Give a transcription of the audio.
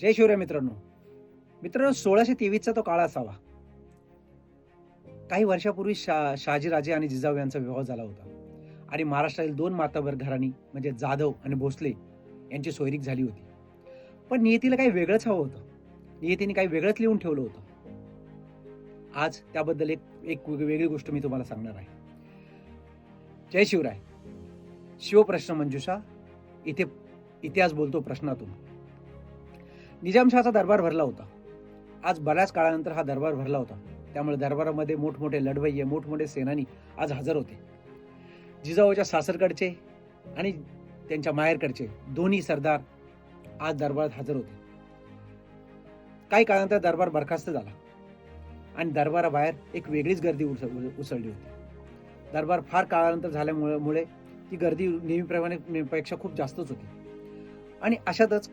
जय शिवराय मित्रांनो. मित्रांनो सोळाशे तेवीसचा तो काळ असावा. काही वर्षापूर्वी शा शहाजीराजे आणि जिजाऊ यांचा विवाह झाला होता. आणि महाराष्ट्रातील दोन मातावर घराणी म्हणजे जाधव आणि भोसले यांची सोयरीक झाली होती. पण नियतीला काही वेगळंच हवं होतं. नियतीने काही वेगळंच लिहून ठेवलं होतं. आज त्याबद्दल एक एक वेगळी गोष्ट मी तुम्हाला सांगणार आहे. जय शिवराय. शिवप्रश्न मंजुषा इथे इतिहास बोलतो प्रश्नातून. निजामशहाचा दरबार भरला होता. आज बऱ्याच काळानंतर हा दरबार भरला होता. त्यामुळे दरबारामध्ये मोठमोठे लढवय्ये मोठमोठे सेनानी आज हजर होते. जिजाऊच्या सासरकडचे आणि त्यांच्या माहेरकडचे दोन्ही सरदार आज दरबारात हजर होते. काही काळानंतर दरबार बरखास्त झाला आणि दरबाराबाहेर एक वेगळीच गर्दी उसळ- उसळली होती. दरबार फार काळानंतर झाल्यामुळे मुळे ती गर्दी नेहमीप्रमाणे पेक्षा खूप जास्तच होती. आणि अशातच